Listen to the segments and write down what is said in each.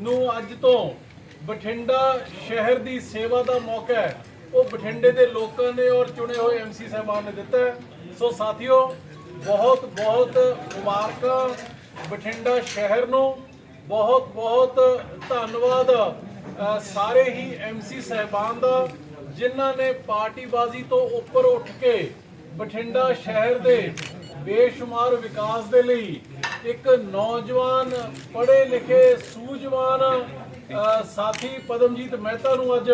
ਨੂੰ ਅੱਜ ਤੋਂ ਬਠਿੰਡਾ ਸ਼ਹਿਰ ਦੀ ਸੇਵਾ ਦਾ ਮੌਕਾ ਹੈ। ਉਹ ਬਠਿੰਡੇ ਦੇ ਲੋਕਾਂ ਨੇ ਔਰ ਚੁਣੇ ਹੋਏ ਐਮਸੀ ਸਾਹਿਬਾਨ ਨੇ ਦਿੱਤਾ ਸੋ ਸਾਥੀਓ, ਬਹੁਤ ਬਹੁਤ ਮੁਬਾਰਕਾਂ ਬਠਿੰਡਾ ਸ਼ਹਿਰ ਨੂੰ। ਬਹੁਤ ਬਹੁਤ ਧੰਨਵਾਦ ਸਾਰੇ ਹੀ ਐਮਸੀ ਸਾਹਿਬਾਨ ਦਾ, ਜਿਨ੍ਹਾਂ ਨੇ ਪਾਰਟੀਬਾਜ਼ੀ ਤੋਂ ਉੱਪਰ ਉੱਠ ਕੇ ਬਠਿੰਡਾ ਸ਼ਹਿਰ ਦੇ ਬੇਸ਼ੁਮਾਰ ਵਿਕਾਸ ਦੇ ਲਈ ਇੱਕ ਨੌਜਵਾਨ ਪੜ੍ਹੇ ਲਿਖੇ ਸੂਝਵਾਨ ਸਾਥੀ ਪਦਮਜੀਤ ਮਹਿਤਾ ਨੂੰ ਅੱਜ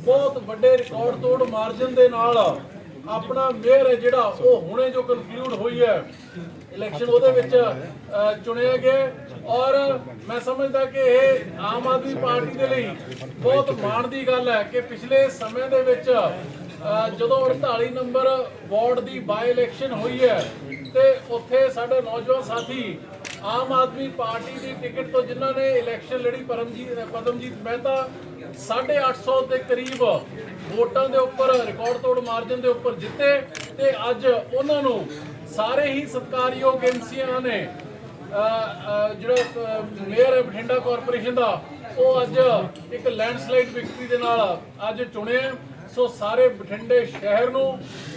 ਬਹੁਤ ਵੱਡੇ ਰਿਕਾਰਡ ਤੋੜ ਮਾਰਜਨ ਦੇ ਨਾਲ ਆਪਣਾ ਮੇਅਰ ਹੈ ਜਿਹੜਾ, ਉਹ ਹੁਣੇ ਜੋ ਕਨਕਲੂਡ ਹੋਈ ਹੈ। ਇਲੈਕਸ਼ਨ ਉਹਦੇ ਵਿੱਚ ਚੁਣਿਆ ਗਿਆ ਔਰ ਮੈਂ ਸਮਝਦਾ ਕਿ ਇਹ ਆਮ ਆਦਮੀ ਪਾਰਟੀ ਦੇ ਲਈ ਬਹੁਤ ਮਾਣ ਦੀ ਗੱਲ ਹੈ ਕਿ ਪਿਛਲੇ ਸਮੇਂ ਦੇ ਵਿੱਚ ਜਦੋਂ 48 ਨੰਬਰ ਵਾਰਡ ਦੀ ਬਾਈ ਇਲੈਕਸ਼ਨ ਹੋਈ ਹੈ ਤੇ ਉੱਥੇ ਸਾਡੇ ਨੌਜਵਾਨ ਸਾਥੀ ਆਮ ਆਦਮੀ ਪਾਰਟੀ ਦੀ ਟਿਕਟ ਤੋਂ ਜਿਨ੍ਹਾਂ ਨੇ ਇਲੈਕਸ਼ਨ ਲੜੀ, ਪਰਮਜੀਤ ਪਦਮਜੀਤ ਮਹਿਤਾ 850 ਦੇ ਕਰੀਬ ਵੋਟਾਂ ਦੇ ਉੱਪਰ ਰਿਕਾਰਡ ਤੋੜ ਮਾਰਜਨ ਦੇ ਉੱਪਰ ਜਿੱਤੇ ਤੇ ਅੱਜ ਉਹਨਾਂ ਨੂੰ ਸਾਰੇ ਹੀ ਸਤਕਾਰਯੋਗ ਐਮਸੀਆਂ ਨੇ ਜਿਹੜਾ ਮੇਅਰ ਹੈ ਬਠਿੰਡਾ ਕਾਰਪੋਰੇਸ਼ਨ ਦਾ, ਉਹ ਅੱਜ ਇੱਕ ਲੈਂਡਸਲਾਈਡ ਵਿਕਟਰੀ ਦੇ ਨਾਲ ਅੱਜ ਚੁਣਿਆ। ਸੋ ਸਾਰੇ ਬਠਿੰਡੇ ਸ਼ਹਿਰ ਨੂੰ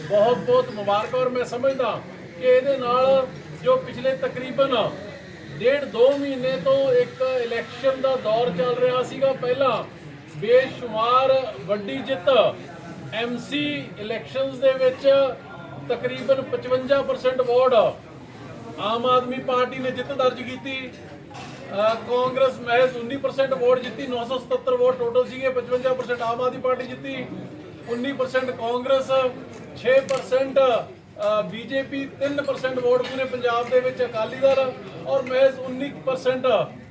ਬਹੁਤ ਬਹੁਤ ਮੁਬਾਰਕ। ਔਰ ਮੈਂ ਸਮਝਦਾ ਕਿ ਇਹਦੇ ਨਾਲ ਜੋ ਪਿਛਲੇ ਤਕਰੀਬਨ ਡੇਢ ਦੋ ਮਹੀਨੇ ਤੋਂ ਇੱਕ ਇਲੈਕਸ਼ਨ ਦਾ ਦੌਰ ਚੱਲ ਰਿਹਾ ਸੀਗਾ, ਪਹਿਲਾਂ ਬੇਸ਼ੁਮਾਰ ਵੱਡੀ ਜਿੱਤ ਐਮਸੀ ਇਲੈਕਸ਼ਨਸ ਦੇ ਵਿੱਚ ਤਕਰੀਬਨ 55% ਵੋਟ ਆਮ ਆਦਮੀ ਪਾਰਟੀ ਨੇ ਜਿੱਤ ਦਰਜ ਕੀਤੀ। ਕਾਂਗਰਸ ਮਹਿਜ਼ 19% ਵੋਟ ਜਿੱਤੀ 977 ਵੋਟ ਟੋਟਲ ਸੀਗੇ 55% ਆਮ ਆਦਮੀ ਪਾਰਟੀ ਜਿੱਤੀ। 19% ਕਾਂਗਰਸ 6% ਬੀਜੇਪੀ 3% ਵੋਟ ਪੂਰੇ ਪੰਜਾਬ ਦੇ ਵਿੱਚ ਅਕਾਲੀ ਦਲ ਔਰ ਮਹਿਜ਼ 19%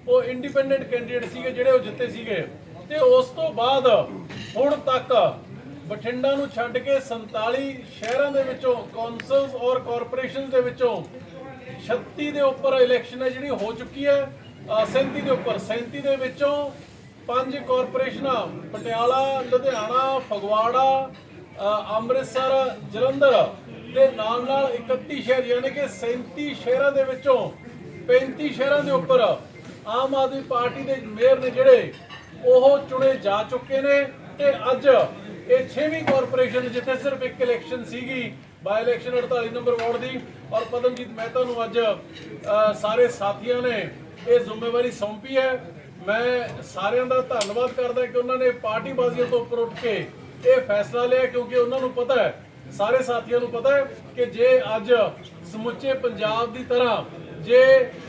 ਉਹ ਇੰਡੀਪੈਂਡੈਂਟ ਕੈਂਡੀਡੇਟ ਸੀਗੇ ਜਿਹੜੇ ਉਹ ਜਿੱਤੇ ਸੀਗੇ। ਤੇ ਉਸ ਤੋਂ ਬਾਅਦ ਹੁਣ ਤੱਕ ਬਠਿੰਡਾ ਨੂੰ ਛੱਡ ਕੇ 47 ਸ਼ਹਿਰਾਂ ਦੇ ਵਿੱਚੋਂ ਕੌਂਸਲਸ ਔਰ ਕਾਰਪੋਰੇਸ਼ਨਸ ਦੇ ਵਿੱਚੋਂ 36 ਦੇ ਉੱਪਰ ਇਲੈਕਸ਼ਨ ਹੈ ਜਿਹੜੀ ਹੋ ਚੁੱਕੀ ਹੈ। ਅ, 37 ਦੇ ਉੱਪਰ 37 ਦੇ ਵਿੱਚੋਂ ਪੰਜ ਕਾਰਪੋਰੇਸ਼ਨਾਂ ਪਟਿਆਲਾ, ਲੁਧਿਆਣਾ, ਫਗਵਾੜਾ ਅੰਮ੍ਰਿਤਸਰ, ਜਲੰਧਰ ਦੇ ਨਾਲ ਨਾਲ 31 ਸ਼ਹਿਰ, ਯਾਨੀ ਕਿ 37 ਸ਼ਹਿਰਾਂ ਦੇ ਵਿੱਚੋਂ 35 ਸ਼ਹਿਰਾਂ ਦੇ ਉੱਪਰ ਆਮ ਆਦਮੀ ਪਾਰਟੀ ਦੇ ਮੇਅਰ ਨੇ ਜਿਹੜੇ, ਉਹ ਚੁਣੇ ਜਾ ਚੁੱਕੇ ਨੇ ਤੇ ਅੱਜ ਇਹ 6ਵੀਂ ਕਾਰਪੋਰੇਸ਼ਨ ਜਿੱਥੇ ਸਿਰਫ ਇੱਕ ਇਲੈਕਸ਼ਨ ਸੀਗੀ ਬਾਈ ਇਲੈਕਸ਼ਨ 48 ਨੰਬਰ ਵਾਰਡ ਦੀ ਔਰ ਪਦਮਜੀਤ ਮਹਿਤਾ ਨੂੰ ਅੱਜ ਸਾਰੇ ਸਾਥੀਆਂ ਨੇ ਇਹ ਜ਼ਿੰਮੇਵਾਰੀ ਸੌਂਪੀ ਹੈ। ਮੈਂ ਸਾਰਿਆਂ ਦਾ ਧੰਨਵਾਦ ਕਰਦਾ ਕਿ ਉਹਨਾਂ ਨੇ ਪਾਰਟੀ ਬਾਜ਼ੀਆਂ ਤੋਂ ਉੱਪਰ ਉੱਠ ਕੇ ਇਹ ਫੈਸਲਾ ਲਿਆ, ਕਿਉਂਕਿ ਉਹਨਾਂ ਨੂੰ ਪਤਾ ਹੈ, ਸਾਰੇ ਸਾਥੀਆਂ ਨੂੰ ਪਤਾ ਹੈ ਕਿ ਜੇ ਅੱਜ ਸਮੁੱਚੇ ਪੰਜਾਬ ਦੀ ਤਰ੍ਹਾਂ ਜੇ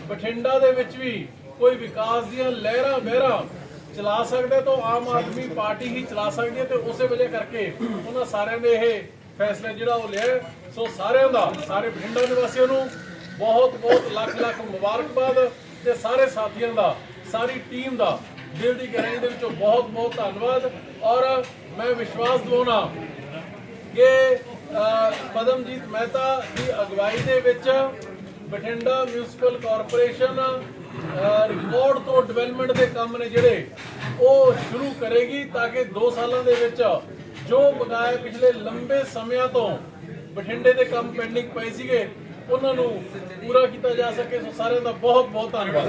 ਬਠਿੰਡਾ ਦੇ ਵਿੱਚ ਵੀ ਕੋਈ ਵਿਕਾਸ ਦੀਆਂ ਲਹਿਰਾਂ ਮਹਿਰਾਂ ਚਲਾ ਸਕਦੇ ਤਾਂ ਆਮ ਆਦਮੀ ਪਾਰਟੀ ਹੀ ਚਲਾ ਸਕਦੀ ਹੈ ਤੇ ਉਸੇ ਵਜ੍ਹਾ ਕਰਕੇ ਉਹਨਾਂ ਸਾਰਿਆਂ ਨੇ ਇਹ ਫੈਸਲਾ ਜਿਹੜਾ ਉਹ ਲਿਆ ਸੋ ਸਾਰਿਆਂ ਦਾ, ਸਾਰੇ ਬਠਿੰਡਾ ਨਿਵਾਸੀਆਂ ਨੂੰ ਬਹੁਤ ਬਹੁਤ ਲੱਖ ਲੱਖ ਮੁਬਾਰਕਬਾਦ ਤੇ ਸਾਰੇ ਸਾਥੀਆਂ ਦਾ ਸਾਰੀ ਟੀਮ ਦਾ ਦਿਲ ਦੀ ਗਹਿਰਾਈ ਦੇ ਵਿੱਚੋਂ ਬਹੁਤ ਬਹੁਤ ਧੰਨਵਾਦ। ਔਰ ਮੈਂ ਵਿਸ਼ਵਾਸ ਦਿਵਾਉਣਾ ਕਿ ਪਦਮਜੀਤ ਮਹਿਤਾ ਦੀ ਅਗਵਾਈ ਦੇ ਵਿੱਚ ਬਠਿੰਡਾ ਮਿਊਨਿਸਪਲ ਕਾਰਪੋਰੇਸ਼ਨ ਅ, ਰਿਕਾਰਡ ਤੋਂ ਡਿਵੈਲਪਮੈਂਟ ਦੇ ਕੰਮ ਨੇ ਜਿਹੜੇ ਉਹ ਸ਼ੁਰੂ ਕਰੇਗੀ ਤਾਂ ਕਿ 2 ਸਾਲਾਂ ਦੇ ਵਿੱਚ ਜੋ ਬਕਾਇਆ ਪਿਛਲੇ ਲੰਬੇ ਸਮਿਆਂ ਤੋਂ ਬਠਿੰਡੇ ਦੇ ਕੰਮ ਪੈਂਡਿੰਗ ਪਏ ਸੀਗੇ ਉਹਨਾਂ ਨੂੰ ਪੂਰਾ ਕੀਤਾ ਜਾ ਸਕੇ। ਸੋ ਸਾਰਿਆਂ ਦਾ ਬਹੁਤ ਬਹੁਤ ਧੰਨਵਾਦ।